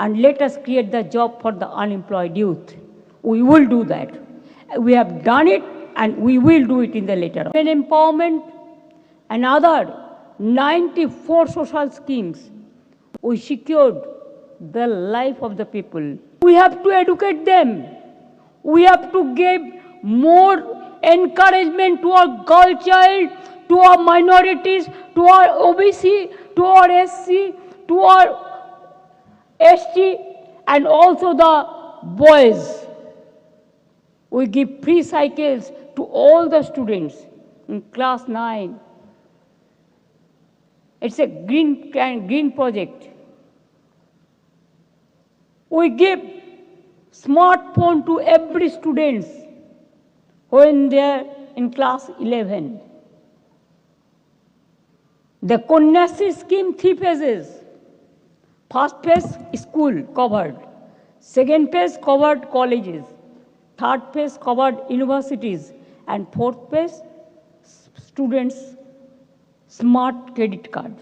and let us create the job for the unemployed youth. We will do that. We have done it and we will do it in the later. on. Empowerment and other 94 social schemes, we secured the life of the people. We have to educate them. We have to give more encouragement to our girl child, to our minorities, to our OBC, to our SC, to our ST, and also the boys. We give free cycles to all the students in class 9. It's a green, green project. We give smartphone to every students when they're in class 11. The Konyasi scheme three phases. First phase school covered. Second phase covered colleges. Third phase covered universities. And fourth phase students smart credit card.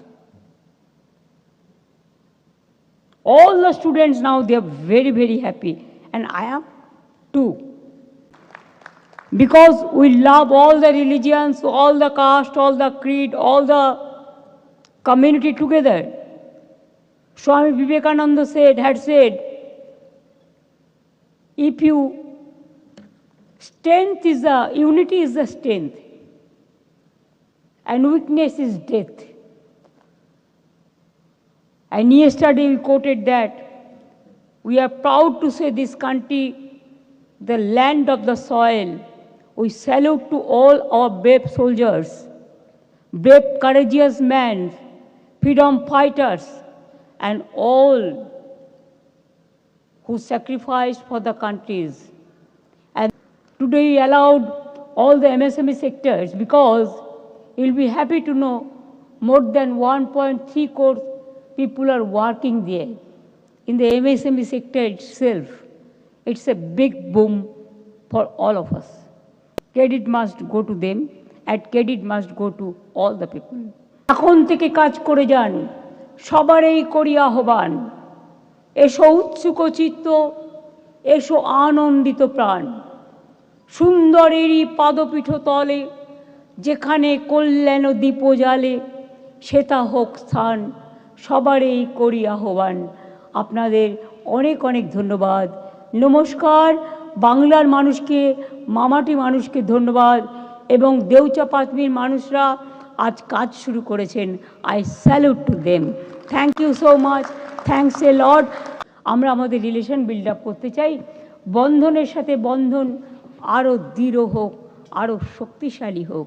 All the students now they are very very happy and I am too. Because we love all the religions, all the caste, all the creed, all the community together. Swami Vivekananda said, had said, if you strength is the unity is the strength, and weakness is death. And yesterday we quoted that we are proud to say this country, the land of the soil. We salute to all our brave soldiers, brave courageous men, freedom fighters, and all who sacrificed for the countries. And today we allowed all the MSME sectors because you'll be happy to know more than 1.3 crore people are working there. In the MSME sector itself, it's a big boom for all of us. Credit must go to them and credit must go to all the people. এখন থেকে কাজ করে যান সবারই করি আহ্বান। এসো উৎসুক চিত্ত, এসো আনন্দিত প্রাণ। সুন্দরেরই পাদপীঠ তলে, যেখানে কল্যাণ দীপ জালে সেটা হোক স্থান, সবারই করি আহ্বান। আপনাদের অনেক অনেক ধন্যবাদ। নমস্কার, বাংলার মানুষকে, মামাটি মানুষকে ধন্যবাদ, এবং দেউচা পাঁচমির মানুষরা আজ কাজ শুরু করেছেন I salute to them thank you so much thanks a lot আমরা আমাদের রিলেশন বিল্ড আপ করতে চাই। বন্ধনের সাথে বন্ধন আরও দৃঢ় হোক আরও শক্তিশালী হোক,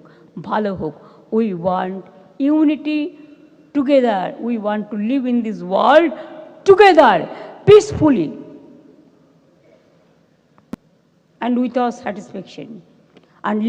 ভালো হোক। We want unity together we want to live in this world together peacefully and with our satisfaction. And